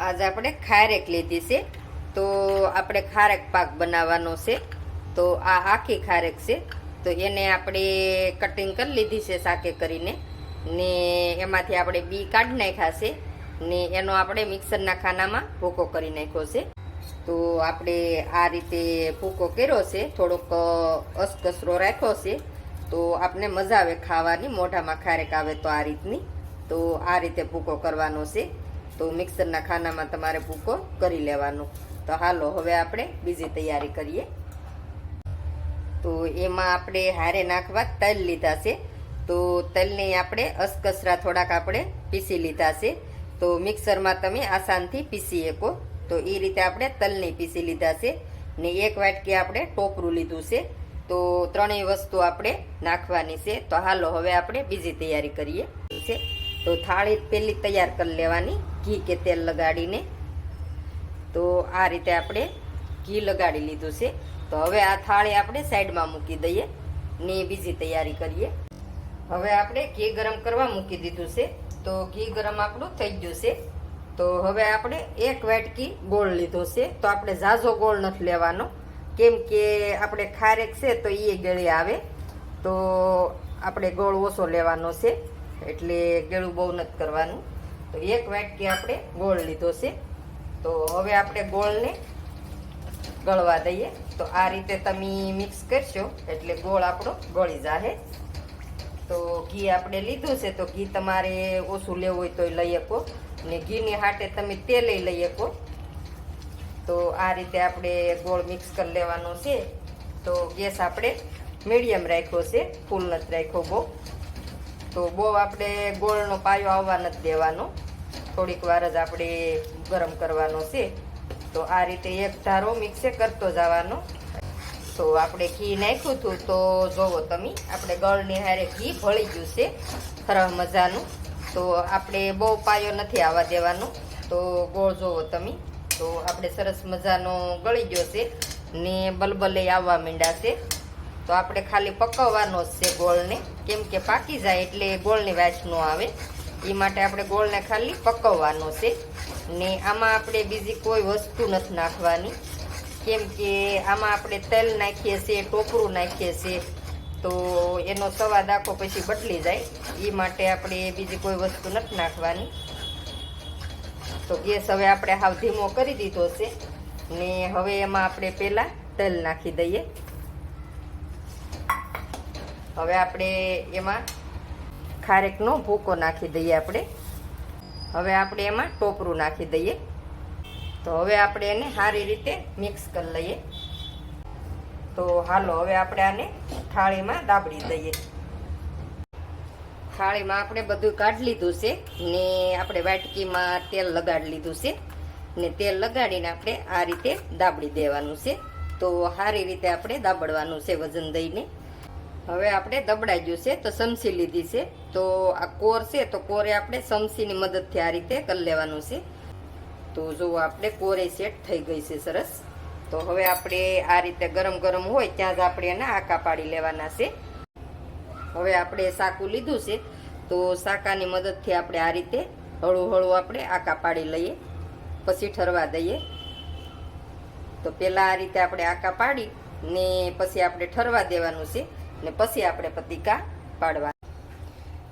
આજ આપણે ખારેક લીધી છે. તો આપણે ખારેક પાક બનાવવાનો છે. તો આ આખી ખારેક છે. તો એને આપણે કટિંગ કરી લીધી છે સાકે કરીને. ને એમાંથી આપણે બી કાઢી નાખ્યા છે. ને એનો આપણે મિક્સરના ખાનામાં ભૂકો કરી નાખ્યો છે. તો આપણે આ રીતે ભૂકો કર્યો છે. થોડોક અસકસરો રાખ્યો છે. તો આપણે મજા આવે ખાવાની. મોઢામાં ખારેક આવે તો આ રીતની. તો આ રીતે ભૂકો કરવાનો છે. તો મિક્સરના ખાનામાં તમારે ભૂકો કરી લેવાનો. તો હાલો, હવે આપણે બીજી તૈયારી કરીએ. તો એમાં આપણે હારે નાખવા તલ લીધા છે. તો તલને આપણે અસકસરા થોડાક આપણે પીસી લીધા છે. તો મિક્સરમાં તમે આસાનથી પીસી શકો. તો એ રીતે આપણે તલને પીસી લીધા છે. ને એક વાટકી આપણે ટોપરું લીધું છે. તો ત્રણેય વસ્તુ આપણે નાખવાની છે. તો હાલો, હવે આપણે બીજી તૈયારી કરીએ. છે તો થાળી પેલી તૈયાર કરી લેવાની, ઘી કે તેલ લગાડીને. તો આ રીતે આપણે ઘી લગાડી લીધું છે. તો હવે આ થાળી આપણે સાઈડમાં મૂકી દઈએ ને બીજી તૈયારી કરીએ. હવે આપણે ઘી ગરમ કરવા મૂકી દીધું છે. તો ઘી ગરમ આપણું થઈ ગયું છે. તો હવે આપણે એક વાટકી ગોળ લીધો છે. તો આપણે ઝાઝો ગોળ નથી લેવાનો. કેમ કે આપણે ખારેક છે તો એ ગળી આવે. તો આપણે ગોળ ઓછો લેવાનો છે. એટલે ગેળું બહુ નથી કરવાનું. તો એક વાટકી આપણે ગોળ લીધો છે. તો હવે આપણે ગોળને ગળવા દઈએ. તો આ રીતે તમે મિક્સ કરશો એટલે ગોળ આપણો ગળી જાહે. તો ઘી આપણે લીધું છે, તો ઘી તમારે ઓછું લેવું હોય તોય લઈ શકો. ને ઘીની હાટે તમે તેલ લઈ શકો. તો આ રીતે આપણે ગોળ મિક્સ કરી લેવાનો છે. તો ગેસ આપણે મીડિયમ રાખ્યો છે, ફૂલ નથી રાખ્યો બહુ. તો બહુ આપણે ગોળનો પાયો આવવા નથી દેવાનો. થોડીક વાર જ આપણે ગરમ કરવાનો છે. તો આ રીતે એક ધારો મિક્સે કરતો જવાનો. તો આપણે ઘી નાખ્યું હતું તો જોવો તમે, આપણે ગળની હારે ઘી ભળી ગયું છે. સરસ મજાનું. તો આપણે બહુ પાયો નથી આવવા દેવાનો. તો ગોળ જોવો તમે. તો આપણે સરસ મજાનો ગળી ગયો છે ને બલબલે આવવા માંડ્યા છે. તો આપણે ખાલી પકવવાનો જ છે ગોળને. કેમ કે પાકી જાય એટલે ગોળની વાસ ન આવે. એ માટે આપણે ગોળને ખાલી પકવવાનો છે. ને આમાં આપણે બીજી કોઈ વસ્તુ નથી નાખવાની. કેમ કે આમાં આપણે તેલ નાખીએ છીએ, ટોપરું નાખીએ છીએ. તો એનો સ્વાદ આખો પછી બદલી જાય. એ માટે આપણે બીજી કોઈ વસ્તુ નથી નાખવાની. તો ગેસ હવે આપણે હાવ ધીમો કરી દીધો છે. ને હવે એમાં આપણે પહેલાં તેલ નાખી દઈએ. હવે આપણે એમાં ખારેકનો ભૂકો નાખી દઈએ આપણે. હવે આપણે એમાં ટોપરું નાખી દઈએ. તો હવે આપણે એને સારી રીતે મિક્સ કરી લઈએ. તો હાલો, હવે આપણે આને થાળીમાં દાબડી દઈએ. થાળીમાં આપણે બધું કાઢી લીધું છે ને આપણે વાટકીમાં તેલ લગાડી લીધું છે ને તેલ લગાડીને આપણે આ રીતે દાબડી દેવાનું છે. તો સારી રીતે આપણે દાબડવાનું છે વજન દઈને. હવે આપણે દબડાઈ ગયું છે, તો સમસી લીધી છે. તો આ કોર છે, તો કોરે આપણે સમસીની મદદથી આ રીતે કરી લેવાનું છે. તો જો આપણે કોરે સેટ થઈ ગઈ છે સરસ. તો હવે આપણે આ રીતે ગરમ ગરમ હોય ત્યાં જ આપણે એના આકા પાડી લેવાના છે. હવે આપણે સાકું લીધું છે, તો સાકાની મદદથી આપણે આ રીતે હળું હળું આપણે આકા પાડી લઈએ. પછી ઠરવા દઈએ. તો પહેલાં આ રીતે આપણે આકા પાડી ને પછી આપણે ઠરવા દેવાનું છે. ને પછી આપણે પતિકા પાડવા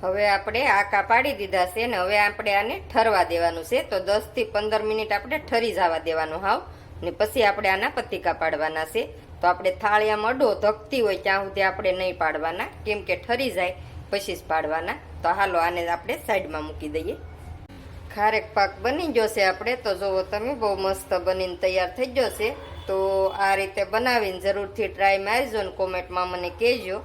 હવે આપણે આકા પાડી દીધા છે ને હવે આપણે આને ઠરવા દેવાનું છે. તો દસથી પંદર મિનિટ આપણે ઠરી જવા દેવાનું હાવ. ને પછી આપણે આના પતિકા પાડવાના છે. તો આપણે થાળિયામાં અડો ધકતી હોય ત્યાં સુધી આપણે નહીં પાડવાના. કેમ કે ઠરી જાય, પછી જ પાડવાના. તો હાલો આને આપણે સાઈડમાં મૂકી દઈએ. ખારેક પાક બની જશે આપણે, તો જુઓ તમે, બહુ મસ્ત બનીને તૈયાર થઈ જશે તો આ રીતે બનાવીને જરૂરથી ટ્રાય મારજો ને કોમેન્ટમાં મને કહેજો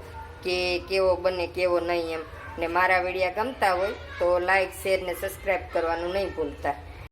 કે કેવો બને, કેવો નહીં એમ. ને મારા વિડીયા ગમતા હોય તો લાઈક શેર ને સબસ્ક્રાઈબ કરવાનું નહીં ભૂલતા.